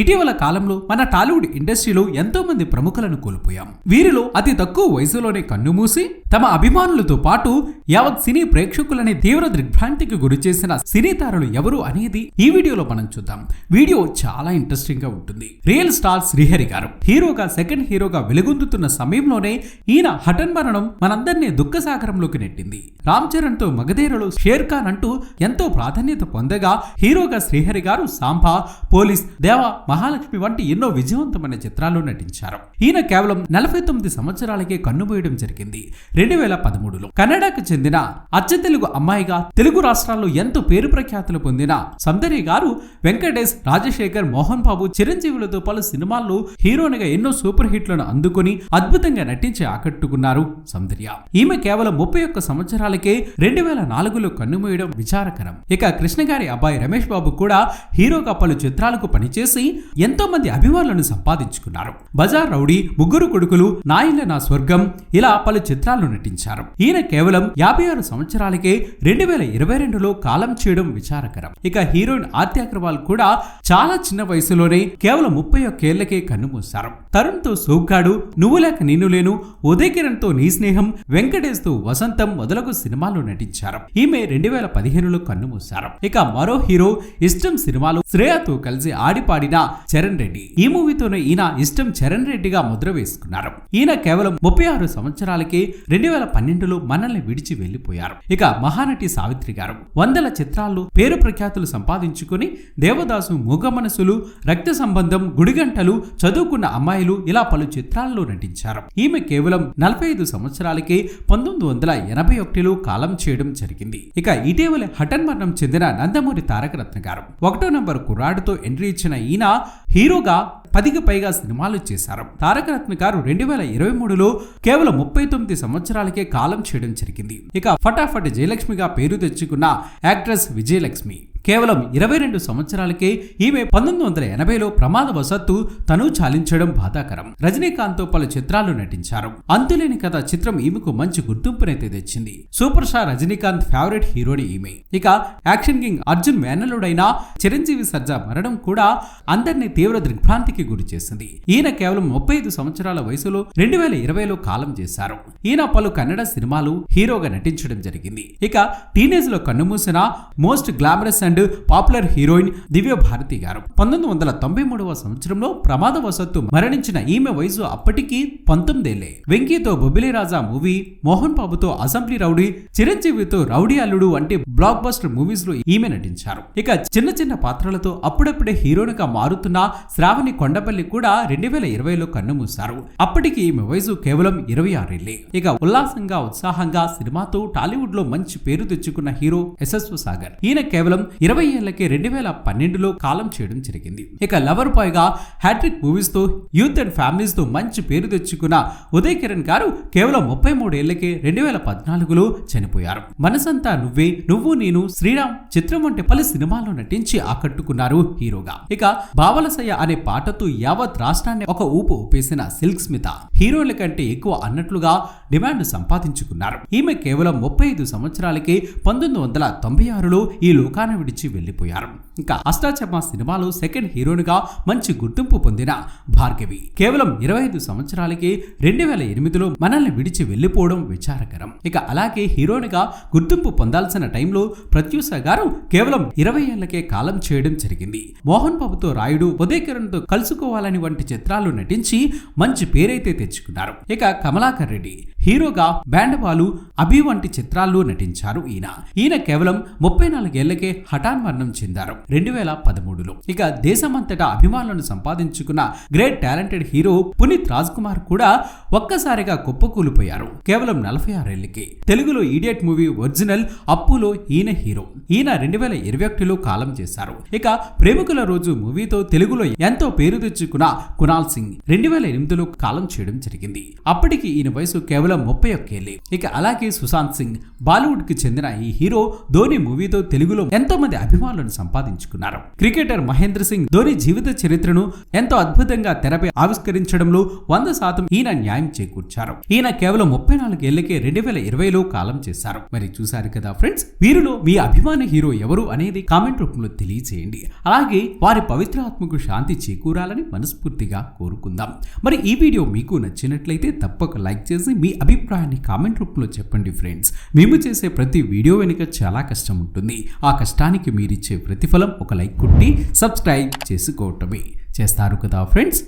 ఇటీవల కాలంలో మన టాలీవుడ్ ఇండస్ట్రీలో ఎంతో మంది ప్రముఖులను కోల్పోయాం. వీరిలో అతి తక్కువ వయసులోనే కన్నుమూసి తమ అభిమానులతో పాటు యావత్ సినీ ప్రేక్షకులని తీవ్ర దిగ్భ్రాంతికి గురి చేసిన సినీ తారలు ఎవరు అనేది ఈ వీడియోలో మనం చూద్దాం. వీడియో చాలా ఇంట్రెస్టింగ్గా ఉంటుంది. రియల్ స్టార్ శ్రీహరి గారు. హీరోగా సెకండ్ హీరోగా వెలుగొందుతున్న సమయంలోనే ఈయన హఠన్ మరణం మనందరినీ దుఃఖసాగరంలోకి నెట్టింది. రామ్ చరణ్తో మగధీరలో షేర్ ఖాన్ అంటూ ఎంతో ప్రాధాన్యత పొందగా హీరోగా శ్రీహరి గారు సాంబా పోలీస్ దేవా మహాలక్ష్మి వంటి ఎన్నో విజయవంతమైన చిత్రాల్లో నటించారు. ఈయన కేవలం నలభై తొమ్మిది సంవత్సరాలకే కన్నుమూయడం జరిగింది. రెండు వేల పదమూడులో కన్నడకు చెందిన అచ్చ తెలుగు అమ్మాయిగా తెలుగు రాష్ట్రాల్లో ఎంతో పేరు ప్రఖ్యాతులు పొందిన సౌందర్య గారు వెంకటేష్ రాజశేఖర్ మోహన్ బాబు చిరంజీవులతో పలు సినిమాల్లో హీరోనిగా ఎన్నో సూపర్ హిట్లను అందుకుని అద్భుతంగా నటించి ఆకట్టుకున్నారు సౌందర్య. ఈమె కేవలం ముప్పై ఒక్క సంవత్సరాలకే రెండు వేల నాలుగులో కన్నుమూయడం విచారకరం. ఇక కృష్ణ గారి అబ్బాయి రమేష్ బాబు కూడా హీరోగా పలు చిత్రాలకు పనిచేసి ఎంతో మంది అభిమానులను సంపాదించుకున్నారు. బజార్ రౌడీ ముగ్గురు కొడుకులు నాయిల నా స్వర్గం ఇలా పలు చిత్రాల్లో నటించారు. ఈయన కేవలం యాభై ఆరు సంవత్సరాలకే రెండు వేల ఇరవై రెండులో కాలం చేయడం విచారకరం. ఇక హీరోయిన్ ఆర్తి అగర్వాల్ కూడా చాలా చిన్న వయసులోనే కేవలం ముప్పై ఒక్కేళ్ళకే కన్నుమూశారు. తరుణ్తో సోగ్గాడు నువ్వు లేక నేను లేను ఉదయ్ కిరణ్తో నీ స్నేహం వెంకటేష్తో వసంతం మొదలగు సినిమాల్లో నటించారు. ఈమె రెండు వేల పదిహేనులో కన్నుమూశారు. ఇక మరో హీరో ఇష్టం సినిమాలో శ్రేయతో కలిసి ఆడిపాడిన చరణ్ రెడ్డి. ఈ మూవీతోనే ఈయన ఇష్టం చరణ్ రెడ్డిగా ముద్ర వేసుకున్నారు. ఈయన కేవలం ముప్పై ఆరు సంవత్సరాలకే రెండు వేల పన్నెండులో మనల్ని విడిచి వెళ్ళిపోయారు ఇక మహానటి సావిత్రి గారు. వందల చిత్రాల్లో పేరు ప్రఖ్యాతులు సంపాదించుకుని దేవదాసు మూగ మనసులు రక్త సంబంధం గుడిగంటలు చదువుకున్న అమ్మాయిలు ఇలా పలు చిత్రాల్లో నటించారు. ఈమె కేవలం నలభై ఐదు సంవత్సరాలకే పంతొమ్మిది వందల ఎనభై ఒకటిలో కాలం చేయడం జరిగింది. ఇక ఇటీవల హఠన్ మరణం చెందిన నందమూరి తారకరత్న గారు. ఒకటో నంబర్ కుర్రాడుతో ఎంట్రీ ఇచ్చిన ఈయన హీరోగా పదికి పైగా సినిమాలు చేశారు. తారకరత్న గారు రెండు వేల ఇరవై మూడులో కేవలం ముప్పై తొమ్మిది సంవత్సరాలకే కాలం చేయడం జరిగింది. ఇక ఫటాఫట్ జయలక్ష్మిగా పేరు తెచ్చుకున్న యాక్ట్రెస్ విజయలక్ష్మి. కేవలం ఇరవై రెండు సంవత్సరాలకే ఈమె పంతొమ్మిది వందల ఎనభైలో ప్రమాదవశత్తు తను చాలించడం బాధాకరం. రజనీకాంత్తో పలు చిత్రాలు నటించారు. అంతులేని కథ చిత్రం ఈమెకు మంచి గుర్తింపునైతే తెచ్చింది. సూపర్ స్టార్ రజనీకాంత్ ఫేవరెట్ హీరోని ఈమె. ఇక యాక్షన్ కింగ్ అర్జున్ మేనలుడైన చిరంజీవి సర్జా మరణం కూడా అందరినీ తీవ్ర దిగ్భ్రాంతికి గురి చేసింది. ఈయన కేవలం ముప్పై ఐదు సంవత్సరాల వయసులో రెండు వేల ఇరవైలో కాలం చేశారు. ఈయన పలు కన్నడ సినిమాలు హీరోగా నటించడం జరిగింది. ఇక టీనేజ్లో కన్నుమూసిన most glamorous and popular heroine Divya Bharti గారు. పంతొమ్మిది వందల తొంభై మూడవ సంవత్సరంలో ప్రమాదవశత్తు మరణించిన ఈమె వయసు అప్పటికి పంతొమ్మిదేళ్ళే. వెంకీతో బొబ్బిలి రాజా మూవీ మోహన్ బాబుతో అసెంబ్లీ రౌడీ చిరంజీవితో రౌడీ అల్లుడు వంటి బ్లాక్ బస్టర్ మూవీస్లో ఈమె నటించారు. ఇక చిన్న చిన్న పాత్రలతో అప్పుడప్పుడే హీరోయిన్గా మారుతున్న శ్రావణి కొండపల్లి కూడా రెండు వేల ఇరవైలో కన్నుమూశారు. అప్పటికి ఈమె వయసు కేవలం ఇరవై ఆరేళ్ళే. ఇక ఉల్లాసంగా ఉత్సాహంగా సినిమాతో టాలీవుడ్లో మంచి పేరు తెచ్చుకున్న హీరో యశస్వ సాగర్. ఈయన కేవలం ఇరవై ఏళ్ళకే రెండు వేల పన్నెండులో కాలం చేయడం జరిగింది. ఇక లవర్ బాయ్గా హ్యాట్రిక్ మూవీస్తో యూత్ అండ్ ఫ్యామిలీస్తో మంచి పేరు తెచ్చుకున్న ఉదయ్ కిరణ్ గారు కేవలం ముప్పై మూడు ఏళ్ళకే రెండు వేల పద్నాలుగులో చనిపోయారు. మనసంతా నువ్వే నువ్వు నేను శ్రీరామ్ చిత్రం వంటి పలు సినిమాల్లో నటించి ఆకట్టుకున్నారు హీరోగా. ఇక బావలసయ్య అనే పాటతో యావత్ రాష్ట్రాన్ని ఒక ఊపు ఊపేసిన సిల్క్ స్మిత హీరోల కంటే ఎక్కువ అన్నట్లుగా డిమాండ్ సంపాదించుకున్నారు. ఈమె కేవలం ముప్పై ఐదు సంవత్సరాలకే పంతొమ్మిది వందల తొంభై ఆరులో ఈ లోకాన్ని విడిచి వెళ్ళిపోయారు ఇంకా అష్టాచమ్మ సినిమాలో సెకండ్ హీరోయిన్ మంచి గుర్తింపు పొందిన భార్గవి. కేవలం ఇరవై ఐదు సంవత్సరాలకి రెండు వేల ఎనిమిదిలో మనల్ని విడిచి వెళ్ళిపోవడం విచారకరం. ఇక అలాగే హీరోయిన్గా గుర్తింపు పొందాల్సిన టైంలో ప్రత్యూష గారు కేవలం ఇరవై ఏళ్ళకే కాలం చేయడం జరిగింది. మోహన్ బాబుతో రాయుడు ఉదయ్ కలుసుకోవాలని వంటి చిత్రాలు నటించి మంచి పేరైతే తెచ్చుకున్నారు. ఇక కమలాకర్ రెడ్డి హీరోగా బ్యాండవాలు అభి వంటి చిత్రాల్లో నటించారు ఈయన. ఈయన కేవలం ముప్పై నాలుగేళ్ళకే హఠాన్ మరణం చెందారు. రెండు వేల పదమూడులో. ఇక దేశమంతటా అభిమానులను సంపాదించుకున్న great talented hero Puneeth Raj Kumar కూడా ఒక్కసారిగా కుప్పకూలిపోయారు. కేవలం నలభై ఆరేళ్ళకి తెలుగులో ఈడియట్ మూవీ ఒరిజినల్ అప్పులో ఈయన హీరో. ఈయన రెండు వేల ఇరవై ఒకటిలో కాలం చేశారు. ఇక ప్రేమికుల రోజు మూవీతో తెలుగులో ఎంతో పేరు తెచ్చుకున్న కునాల్ సింగ్ రెండు వేల ఎనిమిదిలో కాలం చేయడం జరిగింది. అప్పటికి ఈయన వయసు కేవలం ముప్పై ఒక్కేళ్ళే. ఇక అలాగే సుశాంత్ సింగ్ బాలీవుడ్కి చెందిన ఈ హీరో ధోని మూవీతో తెలుగులో ఎంతో మంది అభిమానులను సంపాదించారు. సంపాదించుకున్నారు క్రికెటర్ మహేంద్ర సింగ్ ధోని జీవిత చరిత్రను ఎంతో అద్భుతంగా తెరపై ఆవిష్కరించడంలో వంద శాతం ఈయన న్యాయం చేకూర్చారు. ఈయన కేవలం ముప్పై నాలుగేళ్ళకే రెండు వేల ఇరవైలో కాలం చేశారు. మరి చూశారు కదా ఫ్రెండ్స్ వీరిలో మీ అభిమాన హీరో ఎవరు అనేది కామెంట్ రూపంలో తెలియజేయండి. అలాగే వారి పవిత్ర ఆత్మకు శాంతి చేకూరాలని మనస్ఫూర్తిగా కోరుకుందాం. మరి ఈ వీడియో మీకు నచ్చినట్లయితే తప్పక లైక్ చేసి మీ అభిప్రాయాన్ని కామెంట్ రూపంలో చెప్పండి ఫ్రెండ్స్. మేము చేసే ప్రతి వీడియో వెనుక చాలా కష్టం ఉంటుంది. ఆ కష్టానికి మీరిచ్చే ప్రతిఫలం ఒక లైక్ కొట్టి సబ్స్క్రైబ్ చేసుకోవటమే. చేస్తారు కదా ఫ్రెండ్స్?